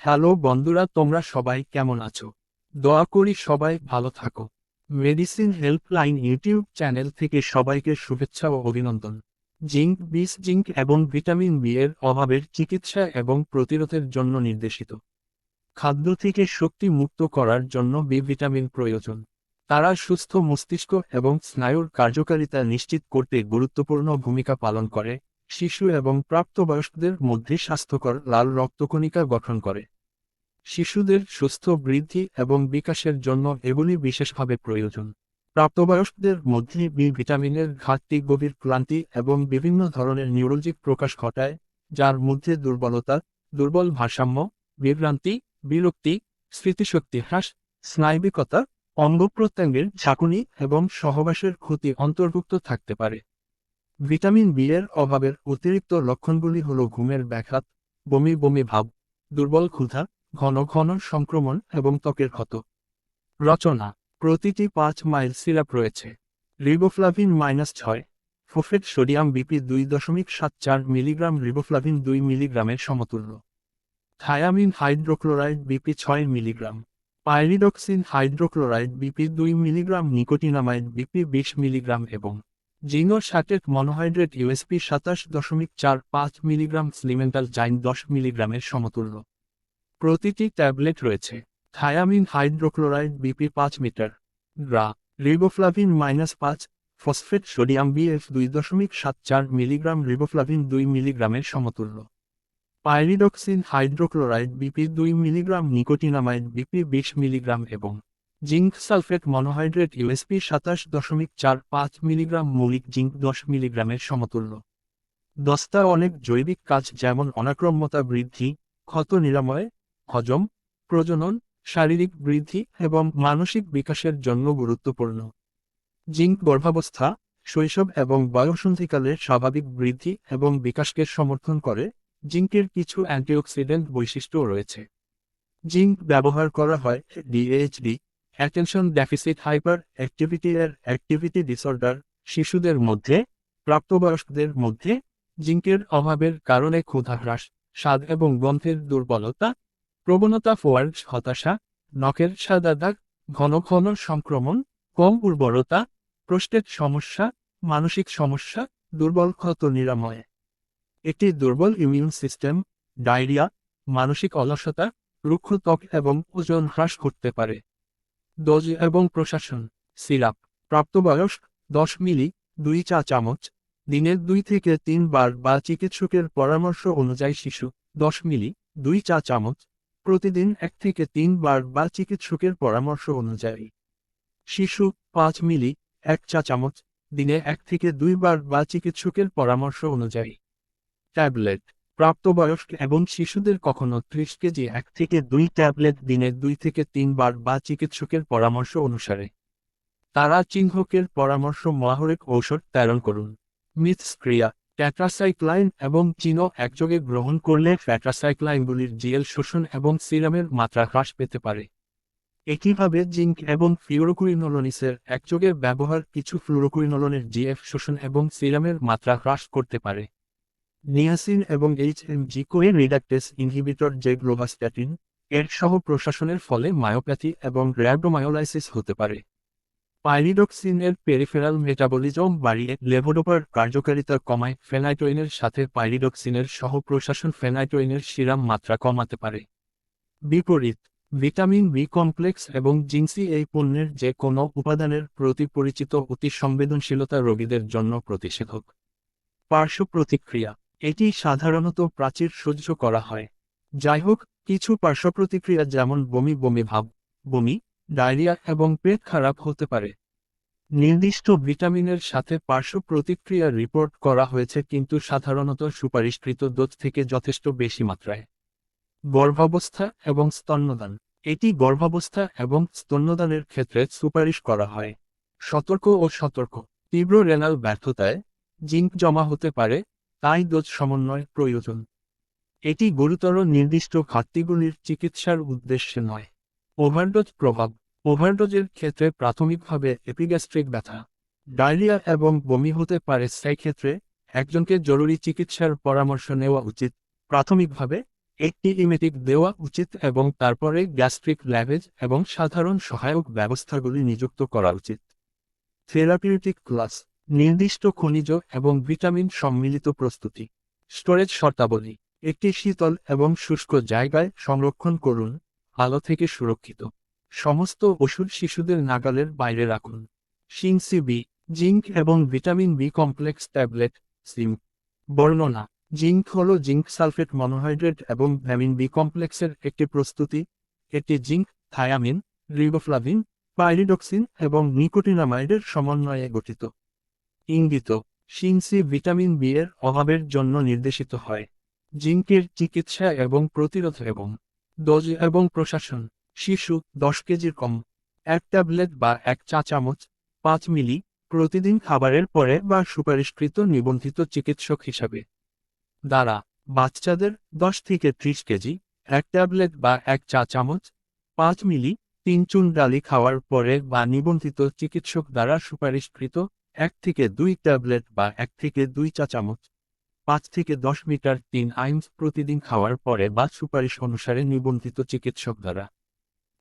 Hello বন্ধুরা, তোমরা সবাই কেমন আছো? দোয়া করি সবাই ভালো থাকো। মেডিসিন হেল্পলাইন ইউটিউব চ্যানেল থেকে সবাইকে শুভেচ্ছা ও অভিনন্দন। জিঙ্ক বিস জিঙ্ক এবং ভিটামিন বি এর অভাবের চিকিৎসা এবং প্রতিরোধের জন্য নির্দেশিত। খাদ্য থেকে শক্তি মুক্ত করার জন্য বি ভিটামিন প্রয়োজন। তারা সুস্থ মস্তিষ্ক এবং স্নায়ুর কার্যকারিতা নিশ্চিত করতে গুরুত্বপূর্ণ ভূমিকা পালন করে। শিশু এবং প্রাপ্তবয়স্কদের মধ্যে স্বাস্থ্যকর লাল রক্তকণিকা গঠন করে। শিশুদের সুস্থ বৃদ্ধি এবং বিকাশের জন্য এগুলি বিশেষভাবে প্রয়োজন। প্রাপ্তবয়স্কদের মধ্যে বি ভিটামিনের ঘাটতি, গভীর ক্লান্তি এবং বিভিন্ন ধরনের নিউরোলজিক প্রকাশ ঘটায়, যার মধ্যে দুর্বলতা, দুর্বল ভারসাম্য, বিভ্রান্তি, বিরক্তি, স্মৃতিশক্তি হ্রাস, স্নায়বিকতা অঙ্গ প্রত্যঙ্গের ঝাঁকুনি এবং সহবাসের ক্ষতি অন্তর্ভুক্ত থাকতে পারে। ভিটামিন বি এর অভাবের অতিরিক্ত লক্ষণগুলি হল ঘুমের ব্যাঘাত, বমি বমি ভাব, দুর্বল ক্ষুধা, ঘন ঘন সংক্রমণ এবং ত্বকের ক্ষত। রচনা, প্রতিটি পাঁচ মাইল সিরাপ রয়েছে। রিবোফ্লাভিন মাইনাস ছয়, ফোফেট সোডিয়াম বিপি দুই দশমিক সাত চার মিলিগ্রাম, রিবোফ্লাভিন দুই মিলিগ্রামের সমতুল্য। থায়ামিন হাইড্রোক্লোরাইড বিপি ছয় মিলিগ্রাম। পাইরিডক্সিন হাইড্রোক্লোরাইড বিপি দুই মিলিগ্রাম, নিকোটিনামাইড বিপি বিশ মিলিগ্রাম এবং জিনো সাটেট মনোহাইড্রেট ইউএসপি সাতাশ দশমিক চার পাঁচ মিলিগ্রাম স্লিমেন্টাল জাইন দশ মিলিগ্রামের সমতুল্য। প্রতিটি ট্যাবলেট রয়েছে। থায়ামিন হাইড্রোক্লোরাইড বিপি পাঁচ মিটার। গ্রা। রিবোফ্লাভিন মাইনাস পাঁচ। ফসফেট সোডিয়াম বিএফ দুই দশমিক সাত চার মিলিগ্রাম রিবোফ্লাভিন দুই মিলিগ্রামের সমতুল্য। পাইরিডক্সিন হাইড্রোক্লোরাইড বিপি দুই মিলিগ্রাম নিকোটিনামাইড বিপি বিশ মিলিগ্রাম এবং জিঙ্ক সালফেট মনোহাইড্রেট ইউএসপি সাতাশ দশমিক চার পাঁচ মিলিগ্রাম মৌলিক জিঙ্ক দশ মিলিগ্রামের সমতুল্য। দস্তা অনেক জৈবিক কাজ যেমন অনাক্রম্যতা বৃদ্ধি, ক্ষত নিরাময়, হজম, প্রজনন, শারীরিক বৃদ্ধি এবং মানসিক বিকাশের জন্য গুরুত্বপূর্ণ। জিঙ্ক গর্ভাবস্থা, শৈশব এবং বয়সন্ধিকালের স্বাভাবিক বৃদ্ধি এবং বিকাশকে সমর্থন করে, জিঙ্কের কিছু অ্যান্টিঅক্সিডেন্ট বৈশিষ্ট্যও রয়েছে। জিঙ্ক ব্যবহার করা হয় DHD attention deficit hyper activity এর অ্যাক্টিভিটি ডিসঅর্ডার শিশুদের মধ্যে, প্রাপ্তবয়স্কদের মধ্যে, জিঙ্কের অভাবের কারণে ক্ষুধা হ্রাস, স্বাদ এবং গন্ধের দুর্বলতা, প্রবণতা ফোয়ার্ড হতাশা, নখের সাদা দাগ, ঘন ঘন সংক্রমণ, কম উর্বরতা, প্রস্টেট সমস্যা, মানসিক সমস্যা, দুর্বল ক্ষত নিরাময়। একটি দুর্বল ইমিউন সিস্টেম ডায়রিয়া, মানসিক অলসতা, রুক্ষ ত্বক এবং ওজন হ্রাস করতে পারে। ডোজ এবং প্রশাসন, সিরাপ প্রাপ্তবয়স্ক দশ মিলি, দুই চা চামচ, দিনের দুই থেকে তিনবার বা চিকিৎসকের পরামর্শ অনুযায়ী শিশু, দশ মিলি, দুই চা চামচ, প্রতিদিন এক থেকে তিনবার বা চিকিৎসকের পরামর্শ অনুযায়ী। শিশু, পাঁচ মিলি, এক চা চামচ, দিনে এক থেকে দুইবার বা চিকিৎসকের পরামর্শ অনুযায়ী। ট্যাবলেট প্রাপ্তবয়স্ক এবং শিশুদের কখনো ত্রিশ কেজি এক থেকে দুই ট্যাবলেট দিনে দুই থেকে তিনবার বা চিকিৎসকের পরামর্শ অনুসারে। তারা চিহ্নকের পরামর্শ মহাহরিক ঔষধ প্রেরণ করুন। মিথস্ক্রিয়া, ট্যাট্রাসাইক্লাইন এবং চিনো একযোগে গ্রহণ করলে ফ্যাট্রাসাইক্লাইনগুলির জিএল শোষণ এবং সিরামের মাত্রা হ্রাস পেতে পারে। একইভাবে জিঙ্ক এবং ফ্লুরোকুইনোলনিসের একযোগে ব্যবহার কিছু ফ্লুরোকুইনোলনের জিএফ শোষণ এবং সিরামের মাত্রা হ্রাস করতে পারে। নিয়াসিন এবং এইচ এম জি কোয়েন রিডাক্টেস ইনহিবিটর যে গ্লোভাস্ট্যাটিন এর সহ প্রশাসনের ফলে মায়োপ্যাথি এবং র্যাব্ডোমায়োলাইসিস হতে পারে। পাইরিডক্সিনের পেরিফেরাল মেটাবলিজম বাড়িয়ে লেভোডোপার কার্যকারিতা কমায় ফেনাইটোইনের সাথে পাইরিডক্সিনের সহ প্রশাসন ফেনাইটোইনের সিরাম মাত্রা কমাতে পারে। বিপরীত, ভিটামিন বি কমপ্লেক্স এবং জিনসি এই পণ্যের যে কোনো উপাদানের প্রতি পরিচিত অতি সংবেদনশীলতা রোগীদের জন্য প্রতিষেধক। পার্শ্ব প্রতিক্রিয়া এটি সাধারণত প্রাচীর সহ্য করা হয়। যাই হোক কিছু পার্শ্ব প্রতিক্রিয়া যেমন বমি বমি ভাব, বমি, ডায়রিয়া এবং পেট খারাপ হতে পারে। নির্দিষ্ট ভিটামিনের সাথে পার্শ্ব প্রতিক্রিয়া রিপোর্ট করা হয়েছে কিন্তু সাধারণত সুপারিশকৃত ডোজ থেকে যথেষ্ট বেশি মাত্রায়। গর্ভাবস্থা এবং স্তন্যদান। এটি গর্ভাবস্থা এবং স্তন্যদানের ক্ষেত্রে সুপারিশ করা হয়। সতর্ক ও সতর্ক। তীব্র রেনাল ব্যর্থতায় জিঙ্ক জমা হতে পারে তাই ডোজ সমন্বয় প্রয়োজন। এটি গুরুতর নির্দিষ্ট ঘাটতিগুলির চিকিৎসার উদ্দেশ্যে নয়। ওভারডোজ প্রভাব। ওভারডোজের ক্ষেত্রে প্রাথমিকভাবে এপিগ্যাস্ট্রিক ব্যথা, ডায়রিয়া এবং বমি হতে পারে। সেই ক্ষেত্রে একজনকে জরুরি চিকিৎসার পরামর্শ নেওয়া উচিত। প্রাথমিকভাবে একটি ইমেটিক দেওয়া উচিত এবং তারপরে গ্যাস্ট্রিক ল্যাভেজ এবং সাধারণ সহায়ক ব্যবস্থাগুলি নিযুক্ত করা উচিত। Therapeutic class. নির্দিষ্ট খনিজ এবং ভিটামিন সম্মিলিত প্রস্তুতি। স্টোরেজ শর্তাবলী। একটি শীতল এবং শুষ্ক জায়গায় সংরক্ষণ করুন, আলো থেকে সুরক্ষিত। সমস্ত ওষুধ শিশুদের নাগালের বাইরে রাখুন। সিনসি বি, জিঙ্ক এবং ভিটামিন বি কমপ্লেক্স ট্যাবলেট, সিম। বর্ণনা। জিঙ্ক হল জিঙ্ক সালফেট মনোহাইড্রেট এবং ভ্যামিন বি কমপ্লেক্সের একটি প্রস্তুতি। এটি জিঙ্ক, থায়ামিন, রিবোফ্লাভিন, পাইরিডক্সিন এবং নিকোটিনামাইডের সমন্বয়ে গঠিত। ইঙ্গিত, সিনসি ভিটামিন বি এর অভাবের জন্য নির্দেশিত হয়। জিঙ্কের চিকিৎসা এবং প্রতিরোধ এবং ডোজ এবং প্রশাসন, শিশু দশ কেজির কম, এক ট্যাবলেট বা এক চা চামচ, পাঁচ মিলি প্রতিদিন খাবারের পরে বা সুপারিশকৃত নিবন্ধিত চিকিৎসক হিসাবে। দ্বারা, বাচ্চাদের দশ থেকে ত্রিশ কেজি, এক ট্যাবলেট বা এক চা চামচ, পাঁচ মিলি তিন চুন ডালি খাওয়ার পরে বা নিবন্ধিত চিকিৎসক দ্বারা সুপারিশকৃত এক থেকে দুই ট্যাবলেট বা এক থেকে দুই চা চামচ, পাঁচ থেকে দশ মিটার তিন আইমস প্রতিদিন খাওয়ার পরে বা সুপারিশ অনুসারে নিবন্ধিত চিকিৎসক দ্বারা।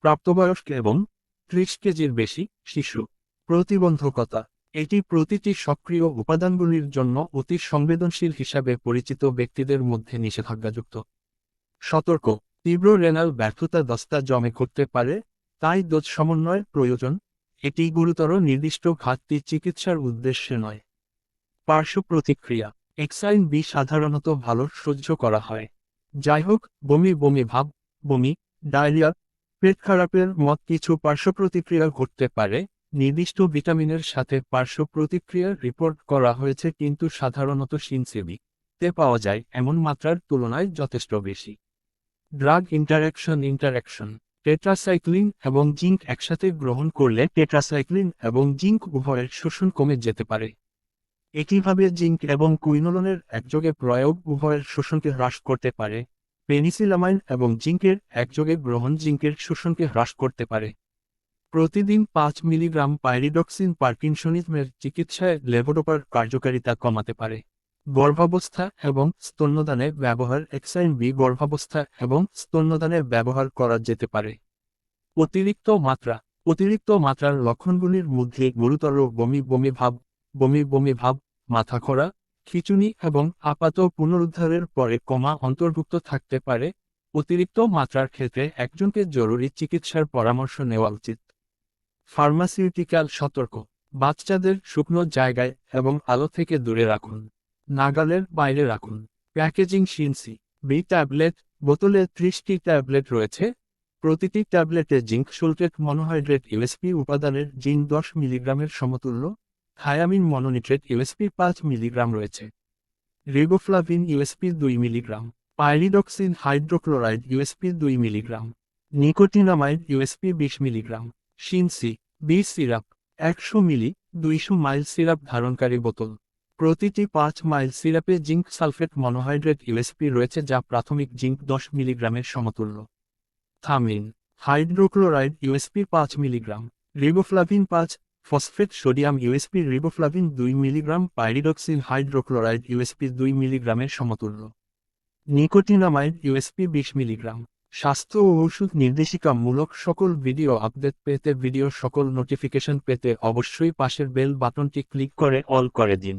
প্রাপ্তবয়স্ক এবং ত্রিশ কেজির বেশি শিশু। প্রতিবন্ধকতা। এটি প্রতিটি সক্রিয় উপাদানগুলির জন্য অতি সংবেদনশীল হিসাবে পরিচিত ব্যক্তিদের মধ্যে নিষেধাজ্ঞাযুক্ত। সতর্ক। তীব্র রেনাল ব্যর্থতা দস্তা জমে করতে পারে, তাই দোজ সমন্বয় প্রয়োজন। এটি গুরুতর নির্দিষ্ট ঘাটতি চিকিৎসার উদ্দেশ্যে নয়। পার্শ্ব প্রতিক্রিয়া, এক্সাইন বি সাধারণত ভালো সহ্য করা হয়। যাই হোক বমি বমি ভাব, বমি, ডায়রিয়া, পেট খারাপের মত কিছু পার্শ্ব প্রতিক্রিয়া ঘটতে পারে, নির্দিষ্ট ভিটামিনের সাথে পার্শ্ব প্রতিক্রিয়ার রিপোর্ট করা হয়েছে কিন্তু সাধারণত সিনসেবি তে পাওয়া যায় এমন মাত্রার তুলনায় যথেষ্ট বেশি। ড্রাগ ইন্টারাকশন ইন্টারাকশন টেট্রাসাইক্লিন এবং জিঙ্ক একসাথে গ্রহণ করলে টেট্রাসাইক্লিন এবং জিঙ্ক উভয়ের শোষণ কমে যেতে পারে। একইভাবে জিঙ্ক এবং কুইনোলনের একযোগে প্রয়োগ উভয়ের শোষণকে হ্রাস করতে পারে। পেনিসিলামাইন এবং জিঙ্কের একযোগে গ্রহণ জিঙ্কের শোষণকে হ্রাস করতে পারে। প্রতিদিন পাঁচ মিলিগ্রাম পাইরিডক্সিন পার্কিনসনিজমের চিকিৎসায় লেভোডোপার কার্যকারিতা কমাতে পারে। গর্ভাবস্থা এবং স্তন্যদানে ব্যবহার এক্সাইন বি গর্ভাবস্থা এবং স্তন্যদানে ব্যবহার করা যেতে পারে। অতিরিক্ত মাত্রা। অতিরিক্ত মাত্রার লক্ষণগুলির মধ্যে গুরুতর বমি বমি ভাব, বমি বমি ভাব, মাথা খরা, খিচুনি এবং আপাত পুনরুদ্ধারের পরে কমা অন্তর্ভুক্ত থাকতে পারে। অতিরিক্ত মাত্রার ক্ষেত্রে একজনকে জরুরি চিকিৎসার পরামর্শ নেওয়া উচিত। ফার্মাসিউটিক্যাল সতর্ক। বাচ্চাদের শুকনো জায়গায় এবং আলো থেকে দূরে রাখুন। নাগালের বাইরে রাখুন। প্যাকেজিং শিনসি বি ট্যাবলেট, বোতলে ত্রিশটি ট্যাবলেট রয়েছে। প্রতিটি ট্যাবলেটে জিঙ্ক সুলটেট মনোহাইড্রেট ইউএসপি উপাদানের জিন দশ মিলিগ্রামের সমতুল্য। থায়ামিন মনোনিট্রেট ইউএসপি পাঁচ মিলিগ্রাম রয়েছে। রিবোফ্লাভিন ইউএসপি দুই মিলিগ্রাম। পাইরিডক্সিন হাইড্রোক্লোরাইড ইউএসপি দুই মিলিগ্রাম। নিকোটিনামাইড ইউএসপি বিশ মিলিগ্রাম। শিনসি বি সিরাপ, একশো মিলি, দুইশো মাইল সিরাপ ধারণকারী বোতল। প্রতিটি পাঁচ মাইল সিরাপে জিঙ্ক সালফেট মনোহাইড্রেট ইউএসপি রয়েছে যা প্রাথমিক জিঙ্ক দশ মিলিগ্রামের সমতুল্য। থামিন। হাইড্রোক্লোরাইড ইউএসপি পাঁচ মিলিগ্রাম। রিবোফ্লাভিন পাঁচ, ফসফেট সোডিয়াম ইউএসপি রিবোফ্লাভিন দুই মিলিগ্রাম পাইরিডক্সিন হাইড্রোক্লোরাইড ইউএসপি দুই মিলিগ্রামের সমতুল্য। নিকোটিনামাইড ইউএসপি বিশ মিলিগ্রাম। স্বাস্থ্য ও ওষুধ নির্দেশিকামূলক সকল ভিডিও আপডেট পেতে ভিডিও সকল নোটিফিকেশন পেতে অবশ্যই পাশের বেল বাটনটি ক্লিক করে অল করে দিন।